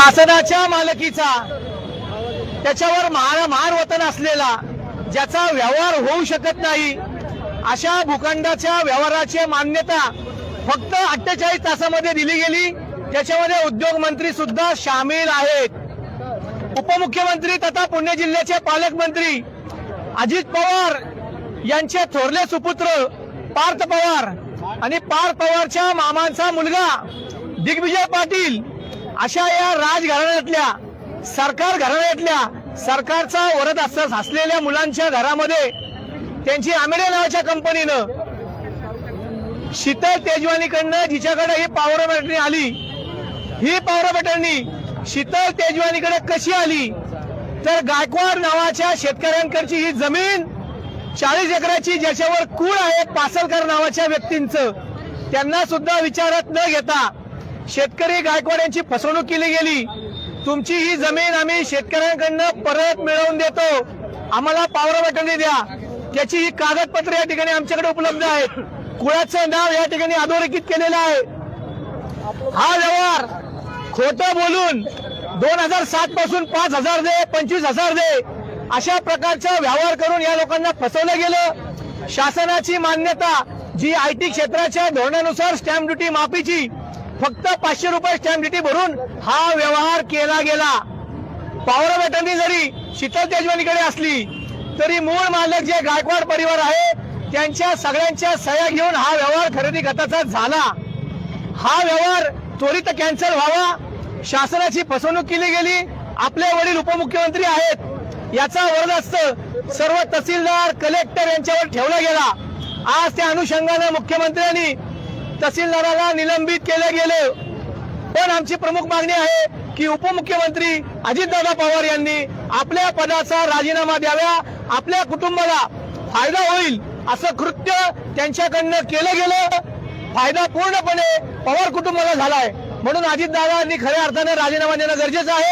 शासनाच्या मालकीचा. त्याच्यावर महार महार वतन असलेला ज्याचा व्यवहार होऊ शकत नाही अशा भूखंडाच्या व्यवहाराची मान्यता फक्त अठ्ठेचाळीस तासामध्ये दिली गेली. त्याच्यामध्ये उद्योग मंत्री सुद्धा सामील आहेत. उपमुख्यमंत्री तथा पुणे जिल्ह्याचे पालकमंत्री अजित पवार यांचे थोरले सुपुत्र पार्थ पवार आणि पार्थ पवारच्या मामांचा मुलगा दिग्विजय पाटील अशा या राजघराण्यातल्या सरकार घराण्यातल्या सरकारचा वरद असलेल्या मुलांच्या घरामध्ये त्यांची आमेडे नावाच्या कंपनीनं शीतल तेजवानीकडनं जिच्याकडे ही पावर बॅटरी आली ही पावर बॅटरी शीतल तेजवानीकडे कशी आली? तर गायकवाड नावाच्या शेतकऱ्यांकडची ही जमीन चाळीस एकराची ज्याच्यावर कूळ आहे पासलकर नावाच्या व्यक्तींचं. त्यांना सुद्धा विचारात न घेता शेतकरी गायकवाड यांची फसवणूक केली गेली. तुमची ही जमीन आम्ही शेतकऱ्यांकडनं परत मिळवून देतो. आम्हाला पावर बटणी द्या. त्याची ही कागदपत्रे या ठिकाणी आमच्याकडे उपलब्ध आहेत. कुळाचं नाव या ठिकाणी अधोरेखित केलेलं आहे. हा व्यवहार खोट बोलून दोन हजार सात पासून पाच हजार दे पंचवीस हजार दे अशा प्रकारचा व्यवहार करून या लोकांना फसवलं गेलं. शासनाची मान्यता जी आय टी क्षेत्राच्या धोरणानुसार स्टॅम्प ड्युटी माफीची फक्त पाचशे रुपये स्टॅम्प ड्युटी भरून हा व्यवहार केला गेला. पॉवर बटनी जरी शीतल तेजवानीकडे असली तरी मूळ मालक जे गायकवाड परिवार आहे त्यांच्या सगळ्यांच्या सह्या घेऊन हा व्यवहार खरेदी गटाचा झाला. हा व्यवहार त्वरित कॅन्सल व्हावा. शासनाची फसवणूक केली गेली. आपले वडील उपमुख्यमंत्री आहेत. याचा वरदस्त सर्व तहसीलदार कलेक्टर यांच्यावर ठेवला गेला. आज त्या अनुषंगानं मुख्यमंत्र्यांनी तहसीलदाराला निलंबित केले गेले. पण आमची प्रमुख मागणी आहे की उपमुख्यमंत्री अजितदादा पवार यांनी आपल्या पदाचा राजीनामा द्यावा आपल्या कुटुंबाला फायदा होईल असं कृत्य त्यांच्याकडनं केलं गेलं. फायदा पूर्णपणे पवार कुटुंबाला झालाय. म्हणून अजितदादांनी खऱ्या अर्थाने राजीनामा देणं गरजेचं आहे.